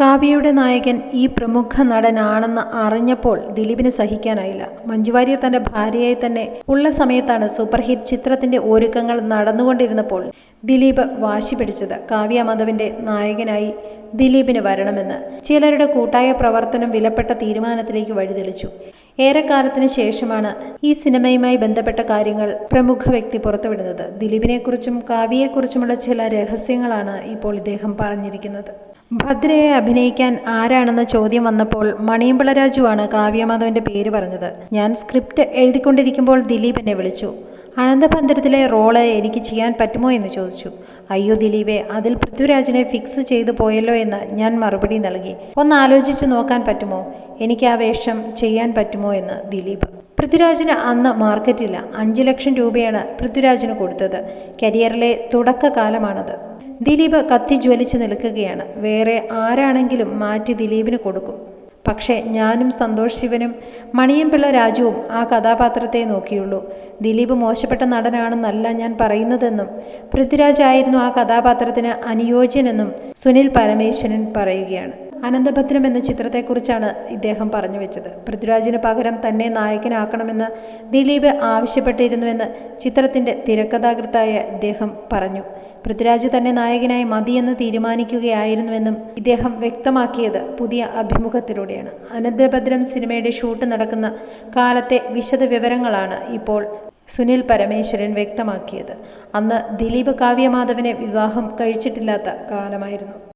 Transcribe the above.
കാവ്യയുടെ നായകൻ ഈ പ്രമുഖ നടനാണെന്ന് അറിഞ്ഞപ്പോൾ ദിലീപിന് സഹിക്കാനായില്ല. മഞ്ജു വാര്യർ തന്റെ ഭാര്യയായി തന്നെ ഉള്ള സമയത്താണ് സൂപ്പർ ഹിറ്റ് ചിത്രത്തിന്റെ ഒരുക്കങ്ങൾ നടന്നുകൊണ്ടിരുന്നപ്പോൾ ദിലീപ് വാശി പിടിച്ചത്. കാവ്യ മാധവിന്റെ നായകനായി ദിലീപിന് വരണമെന്ന് ചിലരുടെ കൂട്ടായ പ്രവർത്തനം വിലപ്പെട്ട തീരുമാനത്തിലേക്ക് വഴിതെളിച്ചു. ഏറെക്കാലത്തിന് ശേഷമാണ് ഈ സിനിമയുമായി ബന്ധപ്പെട്ട കാര്യങ്ങൾ പ്രമുഖ വ്യക്തി പുറത്തുവിടുന്നത്. ദിലീപിനെക്കുറിച്ചും കാവ്യയെക്കുറിച്ചുമുള്ള ചില രഹസ്യങ്ങളാണ് ഇപ്പോൾ ഇദ്ദേഹം പറഞ്ഞിരിക്കുന്നത്. ഭദ്രയെ അഭിനയിക്കാൻ ആരാണെന്ന ചോദ്യം വന്നപ്പോൾ മണിയമ്പിള രാജുവാണ് കാവ്യമാധവന്റെ പേര് പറഞ്ഞത്. ഞാൻ സ്ക്രിപ്റ്റ് എഴുതിക്കൊണ്ടിരിക്കുമ്പോൾ ദിലീപ് എന്നെ വിളിച്ചു. അനന്തപന്തരത്തിലെ റോൾ എനിക്ക് ചെയ്യാൻ പറ്റുമോ എന്ന് ചോദിച്ചു. അയ്യോ ദിലീപെ അതിൽ പൃഥ്വിരാജിനെ ഫിക്സ് ചെയ്തു പോയല്ലോ എന്ന് ഞാൻ മറുപടി നൽകി. ഒന്ന് ആലോചിച്ച് നോക്കാൻ പറ്റുമോ? എനിക്ക് ആ വേഷം ചെയ്യാൻ പറ്റുമോ എന്ന് ദിലീപ്. പൃഥ്വിരാജിന് അന്ന് മാർക്കറ്റില്ല അഞ്ച് ലക്ഷം രൂപയാണ് പൃഥ്വിരാജിന് കൊടുത്തത്. കരിയറിലെ തുടക്കകാലമാണത്. ദിലീപ് കത്തി ജ്വലിച്ച് നിൽക്കുകയാണ്. വേറെ ആരാണെങ്കിലും മാറ്റി ദിലീപിന് കൊടുക്കും. പക്ഷേ ഞാനും സന്തോഷ് ശിവനും മണിയൻപിള്ള രാജുവും ആ കഥാപാത്രത്തെ നോക്കിയുള്ളൂ. ദിലീപ് മോശപ്പെട്ട നടനാണെന്നല്ല ഞാൻ പറയുന്നതെന്നും പൃഥ്വിരാജ് ആയിരുന്നു ആ കഥാപാത്രത്തിന് അനുയോജ്യനെന്നും സുനിൽ പരമേശ്വരൻ പറയുകയാണ്. അനന്തഭദ്രം എന്ന ചിത്രത്തെക്കുറിച്ചാണ് ഇദ്ദേഹം പറഞ്ഞു വെച്ചത്. പൃഥ്വിരാജിന് പകരം തന്നെ നായകനാക്കണമെന്ന് ദിലീപ് ആവശ്യപ്പെട്ടിരുന്നുവെന്ന് ചിത്രത്തിന്റെ തിരക്കഥാകൃത്തായ ഇദ്ദേഹം പറഞ്ഞു. പൃഥ്വിരാജ് തന്നെ നായകനായി മതിയെന്ന് തീരുമാനിക്കുകയായിരുന്നുവെന്നും ഇദ്ദേഹം വ്യക്തമാക്കിയത് പുതിയ അഭിമുഖത്തിലൂടെയാണ്. അനന്തഭദ്രം സിനിമയുടെ ഷൂട്ട് നടക്കുന്ന കാലത്തെ വിശദ വിവരങ്ങളാണ് ഇപ്പോൾ സുനിൽ പരമേശ്വരൻ വ്യക്തമാക്കിയത്. അന്ന് ദിലീപ് കാവ്യമാധവനെ വിവാഹം കഴിച്ചിട്ടില്ലാത്ത കാലമായിരുന്നു.